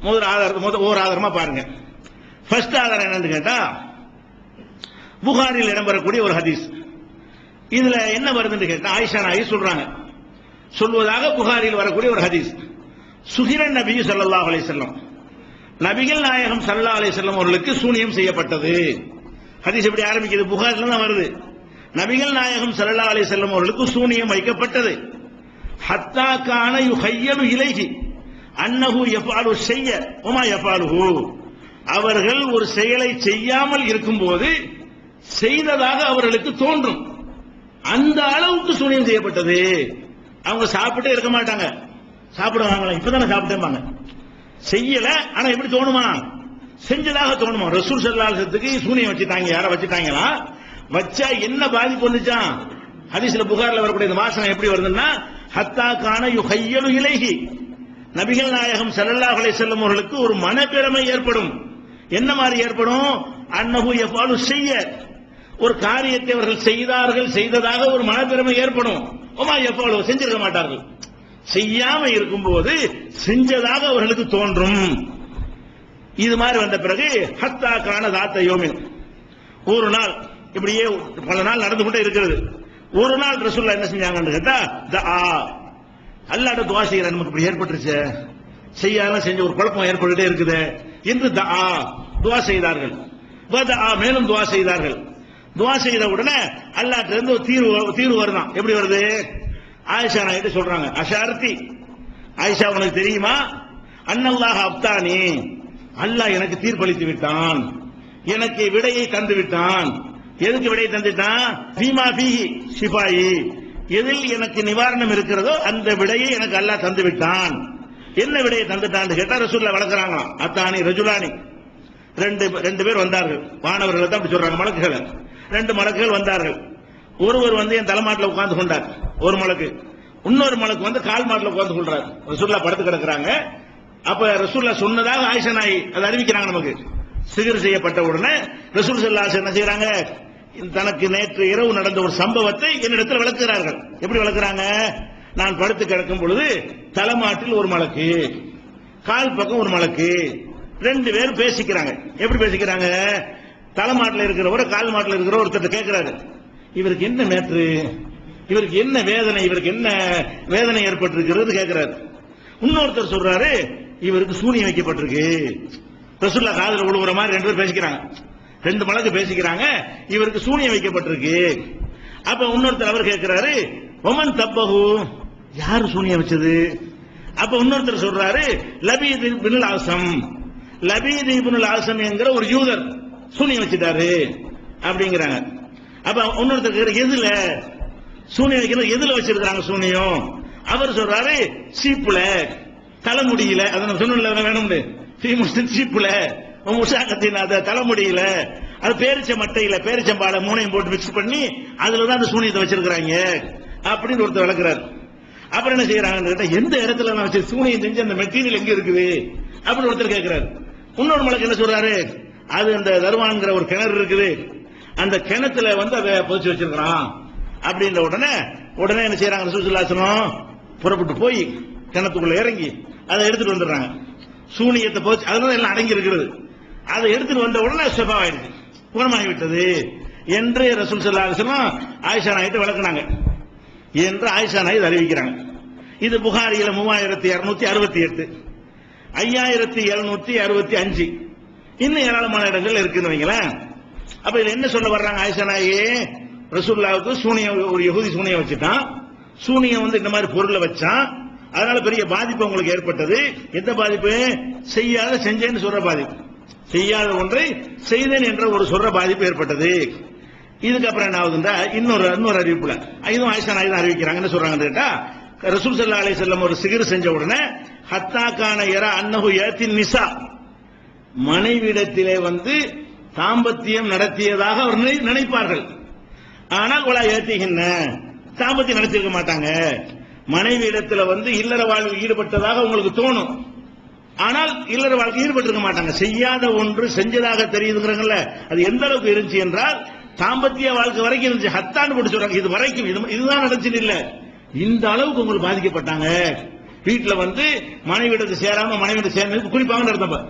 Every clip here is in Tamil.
முதல் ஆதாரம் முதல் ஒரு ஆதாரமா பாருங்க. ஃபர்ஸ்ட் ஆதாரம் என்னன்னு கேட்டா புகாரில் இடம்பெறக்கூடிய ஒரு ஹதீஸ். இதுல என்ன வருதுன்னு கேட்டா ஆயிஷா நாயி சொல்றாங்க. சொல்வதாக புகாரில் வரக்கூடிய ஒரு ஹதீஸ். சுகிரன் நபி சல்லா அலைஹி செல்லம் நபிகள் நாயகம் சல்லா அலைஹி செல்லம் அவர்களுக்கு சூனியம் செய்யப்பட்டது. ஹதீஸ் எப்படி ஆரம்பிக்குது? புகாரில் தான் வருது. நபிகள் நாயகம் சல்லா அலைஹி செல்லம் அவர்களுக்கு சூனியம் வைக்கப்பட்டது. ஹத்தா கான யுஹய்யலு இலைஹி. அன்னகு எப்பாலு செய்ய உமா யஃபாலுஹு அவர்கள் ஒரு செயலை செய்யாமல் இருக்கும்போது செய்ததாக அவர்களுக்கு தோன்றும். அந்த அளவுக்கு சூனியம் செய்யப்பட்டது. அவங்க சாப்பிட்டே இருக்க மாட்டாங்க. சாப்பிடுவாங்களா இப்பதானே சாப்பிட்டேம்பாங்க. செய்யல ஆனா எப்படி தோணுமா? செஞ்சதாக தோணுமா? ரசூல் செல்லாசத்துக்கு சூனியம் வச்சுட்டாங்க. யார வச்சுட்டாங்களா? வச்சா என்ன பாதிப்பு வந்துச்சான் ஹதீஸ்ல புகார்ல வரக்கூடிய இந்த வாசனை எப்படி வருதுன்னா ஹத்தா கான யுஹய்யலு இலைஹி. நபிகள் நாயகம் செல்லல்லாஹலை செல்லும் அவர்களுக்கு ஒரு மனப்பெருமை ஏற்படும். என்ன மாதிரி ஏற்படும்? அன்னகு எவ்வாறு செய்ய ஒரு காரியத்தை அவர்கள் செய்தார்கள் செய்ததாக ஒரு மனப்பெருமை ஏற்படும். ஓமா எப்பாலோ செஞ்சிருக்க மாட்டார்கள். செய்யாம இருக்கும்போது செஞ்சதாக அவர்களுக்கு தோன்றும். இது மாதிரி வந்த பிறகு ஹத்தா கான தாத்த யோமின். ஒரு நாள் இப்படியே பல நாள் நடந்து கொண்டே இருக்கிறது. ஒரு நாள் ரசூல்லா என்ன செஞ்சாங்கன்னு கேட்டா அல்லாட துவா செய்யற நமக்கு இப்படி ஏற்பட்டுருச்சு. செய்யாலும் செஞ்ச ஒரு குழப்பம் ஏற்பட்டுட்டே இருக்குது. என்று தஆ துவா செய்தார்கள். வதஆ மேலும் துவா செய்தார்கள். துவா செய்த உடனே அல்லாட்ட இருந்து ஒரு தீர்வு தீர்வு வருதான். எப்படி வருது? ஆயிஷா நாயிட்டு சொல்றாங்க. அஷார்த்தி. ஆயிஷா உனக்கு தெரியுமா? அன்னல்லாஹ் அப்தானி. அல்லாஹ் எனக்கு தீர்ப்பளித்து விட்டான். எனக்கு விடையை தந்து விட்டான். எதுக்கு விடையை தந்துட்டான்? பீமா பீஹி சிபாயி எதில் எனக்கு நிவாரணம் இருக்கிறதோ அந்த விடையை எனக்கு அல்லாஹ் தந்து விட்டான் என்ன விடையை தந்துட்டான் கேட்டா ரசூல்ல வளர்க்குறாங்களாம். அத்தானி ரஜுலானி. ரெண்டு ரெண்டு பேர் வந்தார்கள். மாணவர்கள் தான் அப்படி சொல்றாங்க மலக்குகளை. ரெண்டு மலக்குகள் வந்தார்கள். ஒருவர் வந்து என் தலைமாட்டில் உட்கார்ந்து கொண்டார். ஒரு மலக்கு. இன்னொரு மலக்கு வந்து கால் மாட்டில் உட்கார்ந்து கொள்றார். ரசூல்லா படுத்து கிடக்குறாங்க. அப்ப ரசூல்லா சொன்னதாக ஆயிஷா நாய் அதை அறிவிக்கிறாங்க நமக்கு. சிகிர் செய்யப்பட்ட உடனே ரசூல் சல்லாஸ் என்ன செய்யறாங்க தனக்கு நேற்று இரவு நடந்த ஒரு சம்பவத்தை என்னிடத்தில் விளக்குகிறார்கள். எப்படி விளக்குறாங்க? நான் படுத்து கிடக்கும் பொழுது தலைமாட்டில் ஒரு மலக்கு கால் பக்கம் ஒரு மலக்கு ரெண்டு பேரும் பேசிக்கிறாங்க. எப்படி பேசிக்கிறாங்க? தலைமாட்டில் இருக்கிறவர் கால் மாட்டில் இருக்கிற ஒருத்தர் கேட்கிறாரு. இவருக்கு என்ன நேற்று? இவருக்கு என்ன வேதனை? இவருக்கு என்ன வேதனை ஏற்பட்டிருக்கிறது கேட்கிறாரு. இன்னொருத்தர் சொல்றாரு இவருக்கு சூனியம் வைக்கப்பட்டிருக்கு. ரசுல்லா காதல் விழுவுற மாதிரி ரெண்டு பேர் பேசிக்கிறாங்க. ரெண்டு மலக்கு பேசிக்கிறாங்க இவருக்கு சூனியம் வைக்கப்பட்டிருக்கு. அப்ப இன்னொருத்தர் அவர் கேட்கிறாரு ஒமன் தப்பகு யாரு சூனியம் வச்சது? அப்ப இன்னொருத்தர் சொல்றாரு லபீத் பின் ஆசம். லபீத் இப்னுல் ஆசம் என்கிற ஒரு யூதர் சூனியம் வச்சுட்டாரு அப்படிங்கிறாங்க. அப்ப இன்னொருத்தர் கேட்கிற எதுல? சூனியம் வைக்கிறது எதுல வச்சிருக்காங்க சூனியம்? அவர் சொல்றாரு சீப்புல. தலைமுடியில அதை நான் வேணும் வேணும்னு. சீப்புல. உஷாங்கத்தின் அந்த தலைமுடியில அது பேரிச்ச மட்டையில பேரிச்சம்பாலை மூணையும் போட்டு மிக்ஸ் பண்ணி அதுல தான் அந்த சூனியத்தை வச்சிருக்கிறாங்க. அப்படின்னு ஒருத்தர் விளக்குறாரு. அப்புறம் என்ன செய்யறாங்கன்னு கேட்டா எந்த இடத்துல நான் வச்சு சூனியம் செஞ்சு அந்த மெட்டீரியல் எங்க இருக்குது? அப்படின்னு ஒருத்தர் கேட்கிறாரு இன்னொரு மலைக்கு என்ன சொல்றாரு? அது அந்த தருவான்ங்கிற ஒரு கிணறு இருக்குது. அந்த கிணத்துல வந்து அதை புதைச்சு வச்சிருக்கிறான். அப்படின்ற உடனே உடனே என்ன செய்யறாங்க ரசூசுல்லாசனம் புறப்பட்டு போய் கிணத்துக்குள்ள இறங்கி அதை எடுத்துட்டு வந்துடுறாங்க. சூனியத்தை புதைச்சு அதனால எல்லாம் அடங்கி இருக்கிறது அதை எடுத்துட்டு வந்த உடனே சுபாவாயிடுச்சு குணமாகி குணமாகிவிட்டது என்று ரசூல் சல்லாஹம் ஆயிஷா நாயிட்டு விளக்குனாங்க என்று ஆயிஷா நாய் அறிவிக்கிறாங்க. இது புகாரியில மூவாயிரத்தி இருநூத்தி அறுபத்தி எட்டு ஐயாயிரத்தி எழுநூத்தி அறுபத்தி அஞ்சு. இன்னும் ஏராளமான இடங்கள் இருக்குன்னு வைங்களேன். அப்ப இதுல என்ன சொல்ல வர்றாங்க ஆயிஷா நாயே? ரசூல்லாவுக்கு சூனியம் ஒரு யகுதி சூனியம் வச்சுட்டான். சூனியம் வந்து இந்த மாதிரி பொருளை வச்சான். அதனால பெரிய பாதிப்பு உங்களுக்கு ஏற்பட்டது. எந்த பாதிப்பு? செய்யாத செஞ்சேன்னு சொல்ற பாதிப்பு. செய்யாத ஒன்றை செய்தேன் என்ற ஒரு சொல்ற பாதிப்பு ஏற்பட்டது. இதுக்கப்புறம் என்ன ஆகுதுன்றா இன்னொரு இன்னொரு அறிவிப்புல இதுவும் ஆயிஷா நாய் தான் அறிவிக்கிறாங்க என்ன சொல்றாங்கன்னு கேட்டா ரசூல் சல்லா அலி செல்லம் ஒரு சிகிர் செஞ்ச உடனே ஹத்தா கான எர அன்னஹு ஏத்தின் நிசா மனைவிடத்திலே வந்து தாம்பத்தியம் நடத்தியதாக அவர் நினைப்பார்கள். ஆனால் உலா ஏத்திகின்ன தாம்பத்தியம் நடத்திருக்க மாட்டாங்க. மனைவி இடத்துல வந்து இல்லற வாழ்வில் ஈடுபட்டதாக உங்களுக்கு தோணும். ஆனால் இல்லற வாழ்க்கை ஈடுபட்டிருக்க மாட்டாங்க. செய்யாத ஒன்று செஞ்சதாக தெரியுதுங்கிறாங்கல்ல. அது எந்த அளவுக்கு இருந்துச்சு என்றால் தாம்பத்திய வாழ்க்கை வரைக்கும் இருந்துச்சு. ஹத்தான்னு போட்டு சொல்றாங்க. இது வரைக்கும் இதுதான் நடந்துச்சு இல்ல. இந்த அளவுக்கு உங்களுக்கு பாதிக்கப்பட்டாங்க. வீட்டுல வந்து மனைவிடத்து சேராம மனைவிட சேர்ந்து குளிப்பாங்கன்னு அர்த்தம் இப்ப.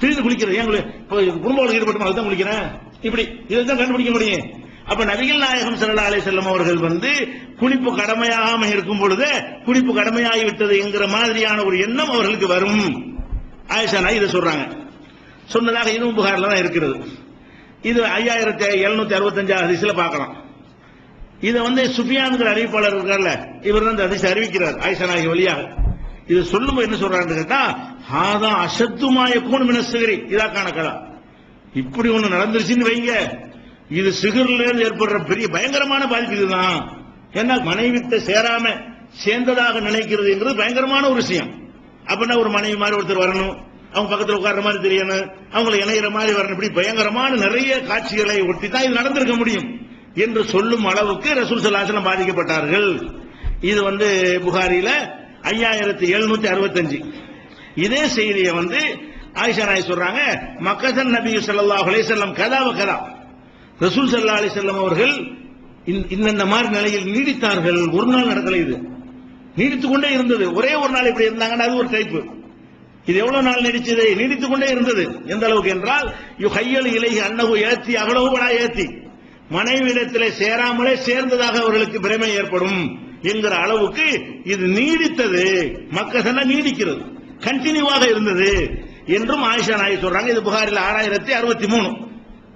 குளிக்கிறது. ஏன் குளி- குடும்ப வாழ்க்கை ஈடுபட்டு அதுதான் குளிக்கிறேன். இப்படி இதுதான் கண்டுபிடிக்க முடியும். அப்ப நபிகள் நாயகம் சல்லா அலி செல்லம் அவர்கள் வந்து குளிப்பு கடமையாகாம இருக்கும் பொழுது குளிப்பு கடமையாகி விட்டது என்கிற மாதிரியான ஒரு எண்ணம் அவர்களுக்கு வரும். ஆயிஷா நாய் இதை சொல்றாங்க. சொன்னதாக இதுவும் புகாரில் தான் இருக்கிறது. இது ஐயாயிரத்தி எழுநூத்தி அறுபத்தஞ்சாவது ஹதீஸ்ல பார்க்கலாம். இதை வந்து சுஃபியான்கிற அறிவிப்பாளர் இருக்கார்ல இவர் தான் இந்த அதிசயம் அறிவிக்கிறார் ஆயிஷா நாயகி வழியாக. இது சொல்லும்போது என்ன சொல்றாருன்னு கேட்டா ஹாதா அசத்துமாய கூண் மினசுகிரி இதாக்கான கதா. இப்படி ஒண்ணு நடந்துருச்சுன்னு வைங்க. இது சிகர்ல இருந்து ஏற்படுற பெரிய பயங்கரமான பாதிப்பு இதுதான். ஏன்னா மனைவித்தை சேராம சேர்ந்ததாக நினைக்கிறதுங்கிறது பயங்கரமான ஒரு விஷயம். அப்படின்னா ஒரு மனைவி மாதிரி ஒருத்தர் வரணும். அவங்க பக்கத்தில் உட்கார்ற மாதிரி தெரியணும். அவங்களை இணையிற மாதிரி வரணும். இப்படி பயங்கரமான நிறைய காட்சிகளை ஒட்டி தான் இது நடந்திருக்க முடியும் என்று சொல்லும் அளவுக்கு ரசூல் சல்லாசலம் பாதிக்கப்பட்டார்கள். இது வந்து புகாரியில ஐயாயிரத்தி எழுநூத்தி அறுபத்தஞ்சு. இதே செய்தியை வந்து ஆயிஷா நாய் சொல்றாங்க மக்கசன் நபி சல்லா அலைஹி செல்லம் கதாவ கதா. ரசூல் சல்லா அலைஹி அவர்கள் இந்த- இந்த மாதிரி நிலையில் நீடித்தார்கள். ஒரு நாள் நடக்கல இது. நீடித்துக் கொண்டே இருந்தது. ஒரே ஒரு நாள் இப்படி இருந்தாங்கன்னா அது ஒரு டைப்பு இது எவ்வளவு நாள் நீடிச்சது? நீடித்துக் கொண்டே இருந்தது. எந்த அளவுக்கு என்றால் யு கையல் இலை அன்னகு ஏத்தி அவ்வளவு படா ஏத்தி. மனைவியிடத்திலே சேராமலே சேர்ந்ததாக அவர்களுக்கு பிரமை ஏற்படும் என்கிற அளவுக்கு இது நீடித்தது. மக்கள் நீடிக்கிறது. கண்டினியூவாக இருந்தது என்றும் ஆயிஷா நாயி சொல்றாங்க. இது புகாரில் ஆறாயிரத்தி அறுபத்தி மூணு.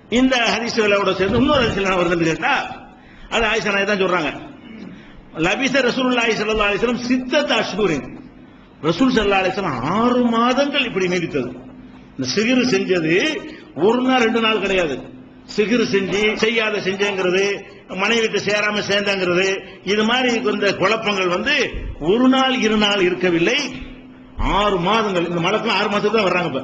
இந்த ஹரிசுகளோட சேர்ந்து இன்னொரு ஹரிசுல வருதுன்னு கேட்டா அது ஆயிஷா நாய் தான் சொல்றாங்க. லபிச ரசூலுல்லாஹி சல்லா அலிஸ்லாம் சித்தத் அஷ்ஹுரின். ரசூல் சல்லா அலிஸ்லாம் ஆறு மாதங்கள் இப்படி நீடித்தது. இந்த சிகிரு செஞ்சது ஒரு நாள் ரெண்டு நாள் கிடையாது. சிகிரு செஞ்சு செய்யாத செஞ்சங்கிறது மனைவிட்டு சேராம சேர்ந்தங்கிறது இது மாதிரி இந்த குழப்பங்கள் வந்து ஒரு நாள் இரு நாள் இருக்கவில்லை. ஆறு மாதங்கள் இந்த மலக்கு ஆறு மாசத்துக்கு தான் வர்றாங்க இப்ப.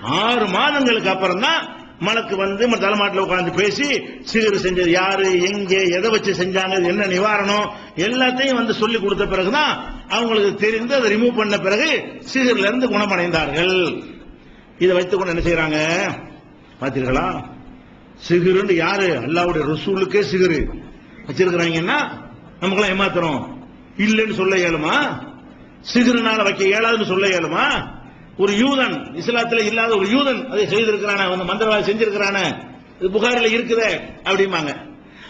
ஆறு மாதங்களுக்கு அப்புறம் தான் மலக்கு வந்து தலைமாட்டில் உட்காந்து பேசி சிகிரு செஞ்சது யாரு எங்கே எதை வச்சு செஞ்சாங்க என்ன நிவாரணம் எல்லாத்தையும் வந்து சொல்லி கொடுத்த பிறகுதான் அவங்களுக்கு தெரிந்து அதை ரிமூவ் பண்ண பிறகு சிகிர்ல இருந்து குணமடைந்தார்கள். இதை வைத்துக்கொண்டு என்ன செய்யறாங்க பார்த்தீர்களா சிகிருன்னு யாரு? அல்லாவுடைய ரசூலுக்கே சிகிரு. வச்சிருக்கிறாங்கன்னா நமக்கெல்லாம் ஏமாத்துறோம். இல்லைன்னு சொல்ல இயலுமா? சிகிருனால வைக்க இயலாதுன்னு சொல்ல இயலுமா? ஒரு யூதன் இஸ்லாத்தில் இல்லாத ஒரு யூதன் அதை செய்திருக்கிறான அந்த மந்திரவாதி செஞ்சிருக்கிறான இது புகாரில் இருக்குதே அப்படிம்பாங்க.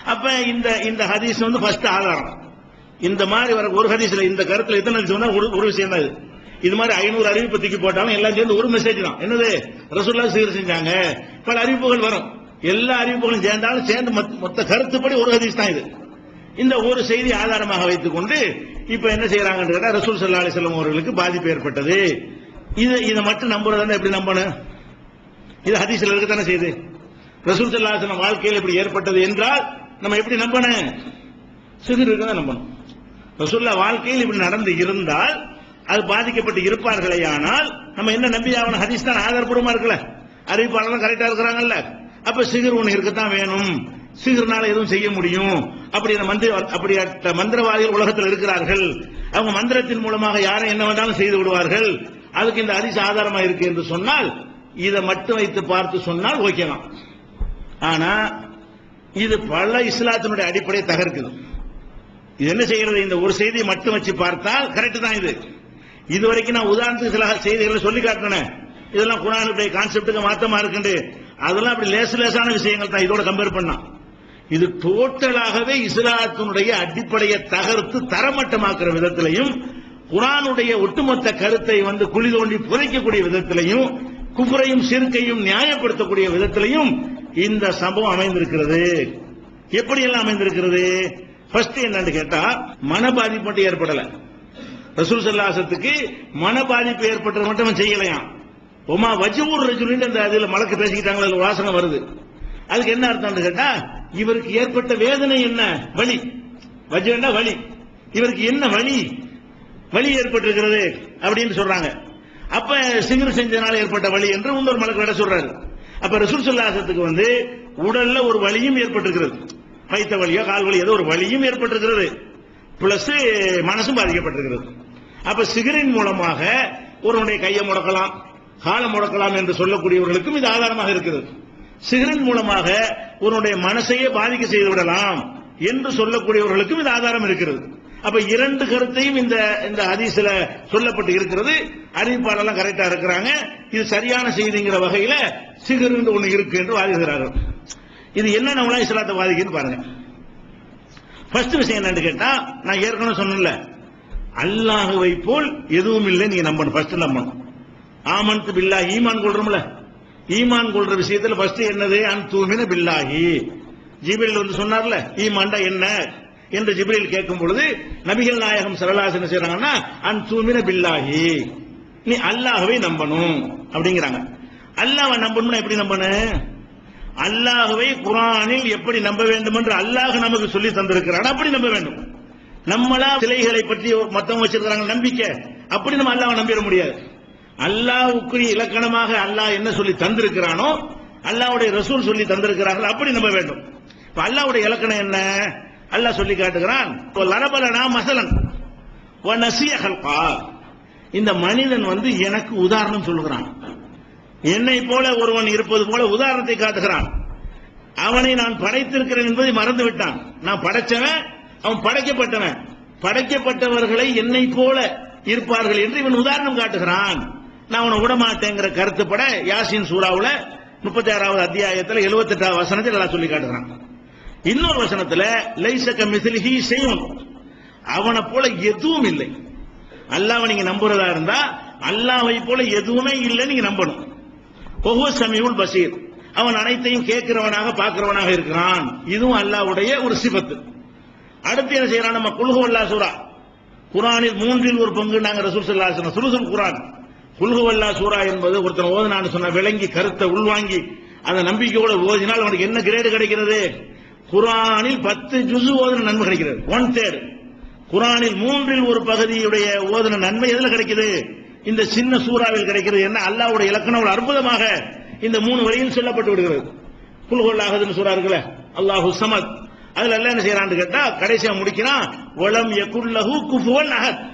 அப்ப இந்த இந்த ஹதீஸ் வந்து ஃபர்ஸ்ட் ஆதாரம். இந்த மாதிரி வர ஒரு ஹதீஸ்ல இந்த கருத்துல எத்தனை சொன்னா ஒரு விஷயம் தான் இது. இது மாதிரி ஐநூறு அறிவிப்பு தூக்கி போட்டாலும் எல்லாம் சேர்ந்து ஒரு மெசேஜ் தான். என்னது? ரசூல்லா சீர் செஞ்சாங்க பல அறிவிப்புகள் வரும். எல்லா அறிவிப்புகளும் சேர்ந்தாலும் சேர்ந்து மொத்த- கருத்துப்படி ஒரு ஹதீஸ் தான் இது. இந்த ஒரு செய்தி ஆதாரமாக வைத்துக் கொண்டு இப்ப என்ன செய்யறாங்கன்னு கேட்டா ரசூல் சல்லா அலிசல்லம் அவர்களுக்கு பாதிப்பு ஏற்பட்டது. இது இதை மட்டும் நம்புறதா எப்படி நம்பணும்? இது ஹதீஸ்ல இருக்கத்தானே செய்யுது. ரசூல் சல்லா வாழ்க்கையில் இப்படி ஏற்பட்டது என்றால் நம்ம எப்படி நம்பணும்? சிகிர் தான் நம்பணும். ரசூல்லா வாழ்க்கையில் இப்படி நடந்து இருந்தால் அது பாதிக்கப்பட்டு இருப்பார்களே ஆனால் நம்ம என்ன நம்பி ஆகணும்? ஹதீஸ் தான் ஆதாரப்பூர்வமா இருக்கல அறிவிப்பாளர்கள் கரெக்டா இருக்கிறாங்கல்ல. அப்ப சிகிர் ஒன்று இருக்கத்தான் வேணும். சிகிர்னால எதுவும் செய்ய முடியும். அப்படி மந்திர அப்படி மந்திரவாதிகள் உலகத்தில் இருக்கிறார்கள். அவங்க மந்திரத்தின் மூலமாக யாரும் என்ன வேண்டாலும் செய்து விடுவார்கள். அதுக்கு இந்த அரிசி ஆதாரமா இருக்கு என்று சொன்னால் இதை மட்டும் வைத்து பார்த்து சொன்னால் ஓகேதான் ஆனா இது பல இஸ்லாத்தினுடைய அடிப்படையை தகர்க்குது. இது என்ன செய்கிறது? இந்த ஒரு செய்தியை மட்டும் வச்சு பார்த்தால் கரெக்ட் தான் இது. இது வரைக்கும் நான் உதாரணத்துக்கு சில செய்திகளை சொல்லி காட்டினேன். இதெல்லாம் குரானுடைய கான்செப்டுக்கு மாத்தமா இருக்குண்டு. அதெல்லாம் அப்படி லேசு லேசான விஷயங்கள் தான் இதோட கம்பேர் பண்ணா. இது டோட்டலாகவே இஸ்லாத்தினுடைய அடிப்படையை தகர்த்து தரமட்டமாக்குற விதத்திலையும் குரானுடைய ஒட்டுமொத்த கருத்தை வந்து குழி தோண்டி புதைக்கக்கூடிய விதத்திலையும் குபுரையும் சிறுக்கையும் நியாயப்படுத்தக்கூடிய விதத்திலையும் இந்த சம்பவம் அமைந்திருக்கிறது. எப்படி எல்லாம் அமைந்திருக்கிறது? ஃபர்ஸ்ட் என்னன்னு கேட்டா மன பாதிப்பு மட்டும் ஏற்படல. ரசூல் சல்லாசத்துக்கு மன பாதிப்பு ஏற்பட்டது மட்டும் செய்யலையாம். உமா வஜூர் ரஜுலின் அந்த அதுல மலக்கு பேசிக்கிட்டாங்களா வாசனை வருது. அதுக்கு என்ன அர்த்தம்னு கேட்டா இவருக்கு ஏற்பட்ட வேதனை என்ன? வலி. வஜுன்னா வலி. இவருக்கு என்ன வலி? வலி ஏற்பட்டிருக்கிறது அப்படின்னு சொல்றாங்க. அப்ப சிங்கர் செஞ்சனால ஏற்பட்ட வலி என்று இன்னொரு மலக்கு விட சொல்றாரு. அப்ப ரசூல் சல்லாசத்துக்கு வந்து உடல்ல ஒரு வலியும் ஏற்பட்டிருக்கிறது. வைத்த வலியோ கால் வலி ஏதோ ஒரு வலியும் ஏற்பட்டிருக்கிறது. பிளஸ் மனசும் பாதிக்கப்பட்டிருக்கிறது. அப்ப சிகரின் மூலமாக ஒருவனுடைய கையை முடக்கலாம் காலை முடக்கலாம் என்று சொல்லக்கூடியவர்களுக்கும் இது ஆதாரமாக இருக்கிறது சிகரின் மூலமாக ஒருவனுடைய மனசையே பாதிக்க செய்து விடலாம் என்று சொல்லக்கூடியவர்களுக்கும் இது ஆதாரம் இருக்கிறது. அப்ப இரண்டு கருத்தையும் இந்த இந்த ஹதீஸ்ல சொல்லப்பட்டு இருக்கிறது. அறிவிப்பாளர்லாம் கரெக்டா இருக்கிறாங்க. இது சரியான செய்திங்கிற வகையில சிகர் என்று ஒண்ணு இருக்கு என்று வாதிக்கிறார்கள் இது என்ன நம்மளா இஸ்லாத்தை வாதிக்குன்னு பாருங்க. ஃபர்ஸ்ட் விஷயம் என்னன்னு கேட்டா நான் ஏற்கனவே சொன்னேன்ல. அல்லாஹுவை போல் எதுவும் இல்லை நீங்க நம்பணும். ஃபர்ஸ்ட் நம்பணும். ஆமன்து பில்லா ஈமான் கொள்றோம்ல. ஈமான் கொள்ற விஷயத்துல ஃபர்ஸ்ட் என்னது? அன் தூமின பில்லாஹி. ஜிப்ரீல் வந்து சொன்னார்ல ஈமான்டா என்ன? என்று ஜிப்ரில் கேட்கும் பொழுது நபிகள் நாயகம் சரலாஸ் என்ன செய்யறாங்கன்னா அன் தூமின பில்லாஹி. நீ அல்லாஹவை நம்பணும் அப்படிங்கிறாங்க. அல்லாஹ நம்பணும்னா எப்படி நம்பணும் அல்லாஹ்வை குரானில் எப்படி நம்ப வேண்டும் என்று அல்லாஹ் நமக்கு சொல்லி தந்திருக்கிறான். அப்படி நம்ப வேண்டும். நம்மளா சிலைகளை பற்றி மத்தவங்க வச்சிருக்கிறாங்க நம்பிக்கை. அப்படி நம்ம அல்லாஹ் நம்பிட முடியாது. அல்லாஹுக்குரிய இலக்கணமாக அல்லாஹ் என்ன சொல்லி தந்திருக்கிறானோ அல்லாவுடைய ரசூல் சொல்லி தந்திருக்கிறார்கள் அப்படி நம்ப வேண்டும். இப்ப அல்லாஹ்வுடைய இலக்கணம் என்ன? அல்லாஹ் சொல்லி காட்டுகிறான் லரபலனா மசலன் இந்த மனிதன் வந்து எனக்கு உதாரணம் சொல்லுகிறான். என்னை போல ஒருவன் இருப்பது போல உதாரணத்தை காட்டுகிறான். அவனை நான் படைத்திருக்கிறேன் என்பதை மறந்து விட்டான். நான் படைச்சவன் அவன் படைக்கப்பட்டவன். படைக்கப்பட்டவர்களை என்னை போல இருப்பார்கள் என்று இவன் உதாரணம் காட்டுகிறான். நான் அவனை விடமாட்டேங்கிற கருத்துப்பட யாசின் சூறாவுல முப்பத்தி ஆறாவது அத்தியாயத்தில் எழுபத்தி எட்டாவது வசனத்தில் எல்லாம் சொல்லி காட்டுகிறான். இன்னொரு வசனத்துல லைசக்க மிசிலிஹி செய்யும் அவனை போல எதுவும் இல்லை. அல்லாவை நீங்க நம்புறதா இருந்தா அல்லாவை போல எதுவுமே இல்லை நீங்க நம்பணும். ஒவ்வொ சமீவுல் பசீர் அவன் அனைத்தையும் கேட்கிறவனாக பார்க்கிறவனாக இருக்கிறான். இதுவும் அல்லாவுடைய ஒரு சிபத்து. அடுத்து என்ன செய்யறான்? நம்ம குல்ஹு அல்லா சூரா. குரானில் மூன்றில் ஒரு பங்கு நாங்க ரசூல் ஸல்லல்லாஹு சுருசுல் குரான். குல்ஹு அல்லா சூரா என்பது ஒருத்தன் ஓதுனான்னு சொன்ன விளங்கி கருத்தை உள்வாங்கி அந்த நம்பிக்கையோட ஓதினால் அவனுக்கு என்ன கிரேடு கிடைக்கிறது? குரானில் பத்து ஜுசு ஓதுன நன்மை கிடைக்கிறது. ஒன் தேர்ட் குரானில் மூன்றில் ஒரு பகுதியுடைய ஓதுன நன்மை எதுல கிடைக்குது? இந்த சின்ன சூறாவில் கிடைக்கிறது என்ன? அல்லாஹ்வுடைய இலக்கணம் ஒரு அற்புதமாக இந்த மூணு வரியில் சொல்லப்பட்டு விடுகிறது. குல்ஹுல் சூறா இருக்குல்ல? அல்லாஹு சமத். அதுல எல்லாம் என்ன செய்யறான்னு கேட்டா கடைசியா முடிக்கிறான் வளம் யகுல்லஹு குஃபுவன் அகத்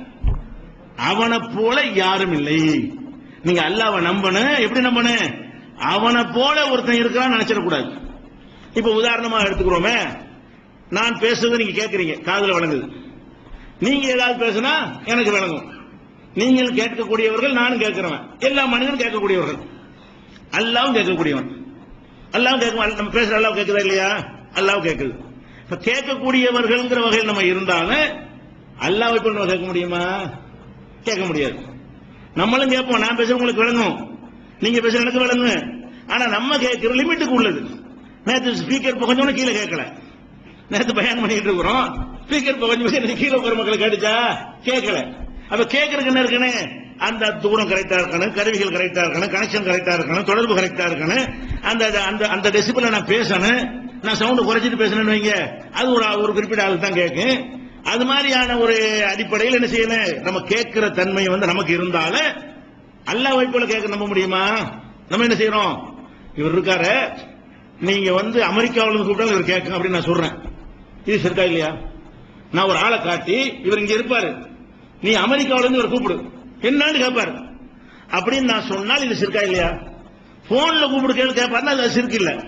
அவனை போல யாரும் இல்லை. நீங்க அல்லாவை நம்பணும். எப்படி நம்பணும்? அவனை போல ஒருத்தன் இருக்கிறான்னு நினைச்சிடக்கூடாது. இப்ப உதாரணமா எடுத்துக்கிறோமே. நான் பேசுறது நீங்க கேட்கறீங்க காதல வழங்குது நீங்க ஏதாவது பேசுனா எனக்கு விளங்கும். நீங்கள் கேட்கக்கூடியவர்கள் நானும் கேட்கிறவன். எல்லா மனிதனும் கேட்கக்கூடியவர்கள். அல்லாவும் கேட்கக்கூடியவன். அல்லாவும் கேட்க நம்ம பேசுற அல்லாவும் கேட்குதா இல்லையா? அல்லாவும் கேட்குது இப்ப கேட்கக்கூடியவர்கள்ங்கிற வகையில் நம்ம இருந்தாலும் அல்லாவை போய் நம்ம கேட்க முடியுமா? கேட்க முடியாது. நம்மளும் கேட்போம். நான் பேசுற உங்களுக்கு விளங்கும். நீங்க பேசுற எனக்கு விளங்கும். ஆனா நம்ம கேட்கிற லிமிட்டுக்கு உள்ளது. நேற்று ஸ்பீக்கர் கொஞ்சம் கீழே கேட்கல. நேற்று பயன் பண்ணிட்டு இருக்கிறோம். ஸ்பீக்கர் புகஞ்சு கீழே ஒரு மக்களை கேட்டுச்சா கேட்கல. அப்ப கேட்கறதுக்கு என்ன இருக்குன்னு அந்த தூரம் கரெக்டா இருக்கணும் கருவிகள் கரெக்டா இருக்கணும் கனெக்ஷன் கரெக்டா இருக்கணும் தொடர்பு கரெக்டா இருக்கணும். அந்த அந்த அந்த டெசிபிள் நான் பேசணும். நான் சவுண்ட் குறைச்சிட்டு பேசணும்னு வைங்க. அது ஒரு ஒரு குறிப்பிட்ட ஆளு தான் கேட்கும். அது மாதிரியான ஒரு அடிப்படையில் என்ன செய்யணும்? நம்ம கேட்கிற தன்மை வந்து நமக்கு இருந்தாலும் அல்லா வாய்ப்புல கேட்க நம்ப முடியுமா? நம்ம என்ன செய்யறோம்? இவர் இருக்காரு. நீங்க வந்து அமெரிக்காவில கூப்பிட்டாலும் இவர் கேட்கும் அப்படின்னு நான் சொல்றேன். இது சரிக்கா இல்லையா? நான் ஒரு ஆளை காட்டி இவர் இங்க இருப்பாரு. நீ அமெரிக்காவில இருந்து இவர் கூப்பிடு. என்னன்னு கேட்பாரு. அப்படின்னு நான் சொன்னால் இது சிறுக்கா இல்லையா? போன்ல கூப்பிடு கேள்வி கேட்பாருன்னா அது சிறுக்கு இல்ல.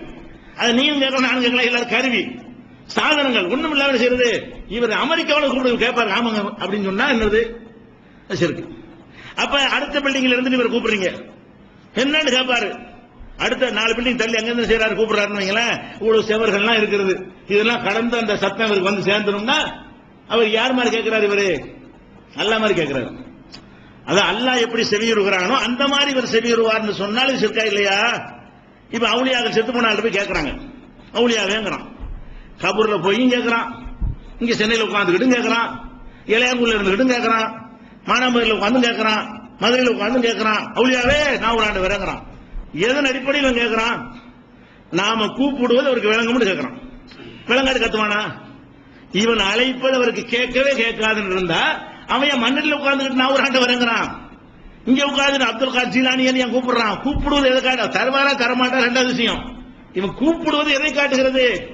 அது நீயும் கேட்கலாம் நானும் கேட்கலாம் எல்லாரும் கருவி. சாதனங்கள் ஒண்ணும் இல்லாமல் செய்யறது? இவர் அமெரிக்காவில் கூப்பிடு கேட்பாரு ஆமாங்க அப்படின்னு சொன்னா என்னது? அது சிறுக்கு. அப்ப அடுத்த பில்டிங்ல இருந்து இவர் கூப்பிடுறீங்க. என்னன்னு கேட்பாரு. அடுத்த நாலு பில்டிங் தள்ளி அங்கிருந்து செய்யறாரு கூப்பிடுறாருன்னு வைங்களேன் இவ்வளவு செவர்கள்லாம் இருக்கிறது. இதெல்லாம் கடந்து அந்த சத்தம் இவருக்கு வந்து சேர்ந்துரும்னா அவர் யார் மாதிரி கேட்கிறார் இவரு? அல்லா மாதிரி கேட்கிறாரு. அதான் அல்லாஹ் எப்படி செவியுறுகிறானோ அந்த மாதிரி இவர் செவியுறுவார்னு சொன்னாலும் சிற்கா இல்லையா? இப்ப அவுளியாக செத்து போன போய் கேட்கறாங்க. அவுளியாவேங்கிறான். கபூர்ல போயும் கேட்கறான். இங்க சென்னையில் உட்காந்துக்கிட்டும் கேட்கறான். இளையாங்கூர்ல இருந்துகிட்டும் கேட்கறான். மானாமதுரையில் உட்காந்து கேட்கறான். மதுரையில் உட்காந்து கேட்கறான். அவுளியாவே நான் ஒரு ஆண்டு விளங்குறான் எதன் அடிப்படையில் கேட்கிறான் கேட்கறான் நாம கூப்பிடுவது அவருக்கு விளங்கும்னு கேட்கிறான் விளங்காடு கத்துவானா? இவன் அழைப்பது அவருக்கு கேட்கவே கேட்காதுன்னு இருந்தா அவன் என் மண்ணில் உட்கார்ந்துக்கிட்டு நான் ஒரு ஆண்டு வரங்கிறான் இங்க உட்கார்ந்து அப்துல் கார் ஜீலானியன் என் கூப்பிடுறான். கூப்பிடுவது எதை காட்ட? தருவாரா தரமாட்டா? ரெண்டாவது விஷயம். இவன் கூப்பிடுவது எதை காட்டுகிறது?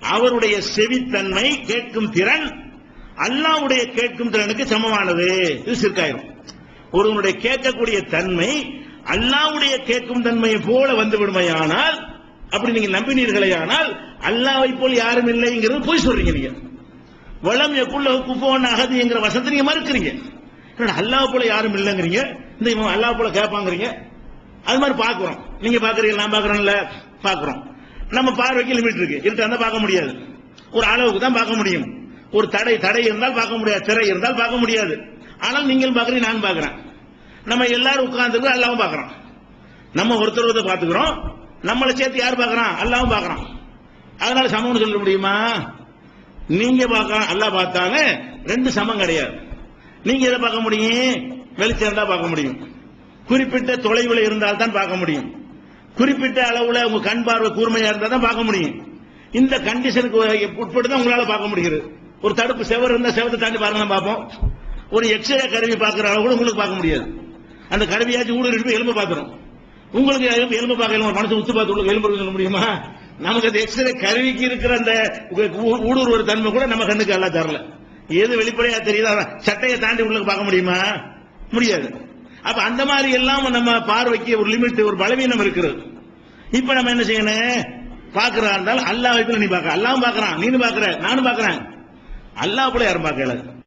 அவருடைய செவித்தன்மை கேட்கும் திறன் அல்லாவுடைய கேட்கும் திறனுக்கு சமமானது. இது சிற்காயிரும். ஒருவனுடைய கேட்கக்கூடிய தன்மை அல்லாவுடைய கேட்கும் தன்மையை போல வந்து விடுமையானால் அப்படி நீங்க நம்பினீர்களே ஆனால் அல்லாவை போல் யாரும் இல்லைங்கிறது போய் சொல்றீங்க நீங்க. வளம் எக்குள்ள குப்போன் அகதிங்கிற வசத்தை நீங்க மறுக்கிறீங்க. அல்லாஹ் போல யாரும் இல்லைங்கிறீங்க? இந்த இவன் அல்லாஹ் போல கேட்பாங்கிறீங்க அது மாதிரி பாக்குறோம் நீங்க பாக்குறீங்க நான் பாக்குறோம்ல பாக்குறோம் நம்ம பார்வைக்கு லிமிட் இருக்கு. இருட்டா இருந்தா பார்க்க முடியாது. ஒரு அளவுக்கு தான் பார்க்க முடியும். ஒரு தடை தடை இருந்தால் பார்க்க முடியாது. திரை இருந்தால் பார்க்க முடியாது. ஆனால் நீங்கள் பாக்குறீங்க நான் பாக்குறேன் நம்ம எல்லாரும் உட்கார்ந்துருக்கோம் அல்லாவும் பாக்குறோம் நம்ம ஒருத்தர் ஒருத்தர் பார்த்துக்கிறோம். நம்மளை சேர்த்து யார் பார்க்குறான்? அல்லாவும் பார்க்குறான். அதனால சமம்னு சொல்ல முடியுமா? நீங்க பார்க்க அல்லாஹ் பார்த்தாங்க ரெண்டு சமம் கிடையாது. நீங்க எதை பார்க்க முடியும்? வெளிச்சம் இருந்தால் பார்க்க முடியும். குறிப்பிட்ட தொலைவில் இருந்தால் தான் பார்க்க முடியும். குறிப்பிட்ட அளவுல உங்க கண் பார்வை கூர்மையா இருந்தா தான் பார்க்க முடியும். இந்த கண்டிஷனுக்கு உட்பட்டு தான் உங்களால பார்க்க முடிகிறது. ஒரு தடுப்பு செவர் இருந்தா செவத்தை தாண்டி பாருங்க பார்ப்போம். ஒரு எக்ஸ்ரே கருவி பார்க்குற அளவு கூட உங்களுக்கு பார்க்க முடியாது. அந்த கருவியாச்சும் ஊடுருவி போய் எலும்பு பார்த்துரும் உங்களுக்கு எலும்பு எலும்பு மனசு உத்து பார்த்து உங்களுக்கு எலும்பு சொல்ல முடியுமா? நமக்கு அந்த எக்ஸ்ரே கருவிக்கு இருக்கிற அந்த ஊ- ஊடுருவ தன்மை கூட நம்ம கண்ணுக்கு எல்லாம் தரல. எது வெளிப்படையா தெரியுதோ சட்டையை தாண்டி உங்களுக்கு பார்க்க முடியுமா? முடியாது. அப்ப அந்த மாதிரி எல்லாம் நம்ம பார்வைக்கு ஒரு லிமிட் ஒரு பலவீனம் இருக்கிறது. இப்ப நம்ம என்ன செய்யணும்? பாக்குறா இருந்தாலும் அல்லாஹ் வைப்புல நீ பாக்க அல்லாவும் பாக்குறான் நீனு பாக்குற நானும் பாக்குறேன் அல்லாஹ் கூட யாரும் பார்க்கல.